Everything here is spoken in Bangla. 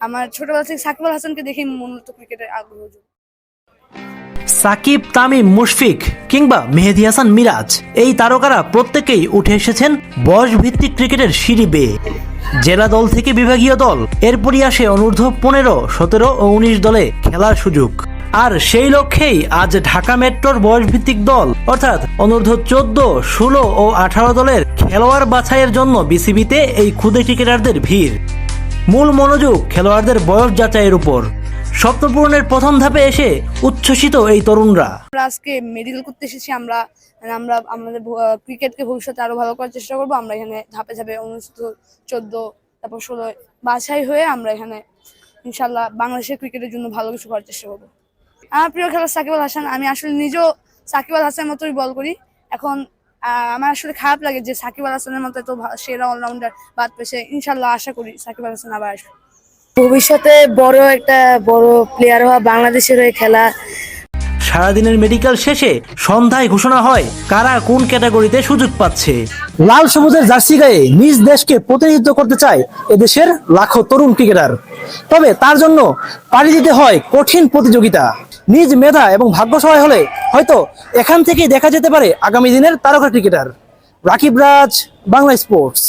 আমার ছোটবেলা থেকে সাকিব আল হাসানকে দেখে মূলত ক্রিকেটের আগ্রহ। সাকিব, তামিম, মুশফিক কিংবা মেহেদি হাসান মিরাজ, এই তারকারা প্রত্যেকেই উঠে এসেছেন বয়স ভিত্তিক ক্রিকেটের সিঁড়ি বেয়ে। জেলা দল থেকে বিভাগীয় দল, এরপরই আসে অনূর্ধ্ব পনেরো, সতেরো ও উনিশ দলে খেলার সুযোগ। আর সেই লক্ষ্যেই আজ ঢাকা মেট্রোর বয়সভিত্তিক দল, অর্থাৎ অনূর্ধ্ব চোদ্দ, ষোলো ও আঠারো দলের খেলোয়াড় বাছাইয়ের জন্য বিসিবিতে এই ক্ষুদে ক্রিকেটারদের ভিড়। মূল মনোযোগ খেলোয়াড়দের বয়স যাচাইয়ের উপর। স্বপ্নপূরণের প্রথম ধাপে এসে উচ্ছ্বসিত এই তরুণরা। আজকে মেডিকেল করতে এসেছি, আমরা মানে আমরা, আমাদের ক্রিকেটকে ভবিষ্যতে আরও ভালো করার চেষ্টা করব। আমরা এখানে ধাপে ধাপে অনুষ্ঠিত চোদ্দ, তারপর ষোলো বাছাই হয়ে আমরা এখানে ইনশাল্লাহ বাংলাদেশের ক্রিকেটের জন্য ভালো কিছু করার চেষ্টা করব। আমার প্রিয় খেলা সাকিব আল হাসান, আমি আসলে নিজেও সাকিব আল হাসানের মতোই বল করি। এখন আমার আসলে খারাপ লাগে যে সাকিব আল হাসানের মতো এত সেরা অলরাউন্ডার বাদ পেয়েছে। ইনশাল্লাহ আশা করি সাকিব আল হাসান আবার আসবে। ভবিষ্যতে বড় একটা বড় প্লেয়ার হওয়া বাংলাদেশের হয়ে খেলা। সারাদিনের মেডিকেল শেষে সন্ধ্যায় ঘোষণা হয় কারা কোন ক্যাটাগরিতে সুযোগ পাচ্ছে। লাল সবুজের জার্সি গায়ে নিজ দেশকে প্রতিনিধিত্ব করতে চায় এদেশের লাখো তরুণ ক্রিকেটার তবে তার জন্য পাড়ি দিতে হয় কঠিন প্রতিযোগিতা। নিজ মেধা এবং ভাগ্য সহায় হলে হয়তো এখান থেকেই দেখা যেতে পারে আগামী দিনের তারকা ক্রিকেটার। রাকিব রাজ, বাংলা স্পোর্টস।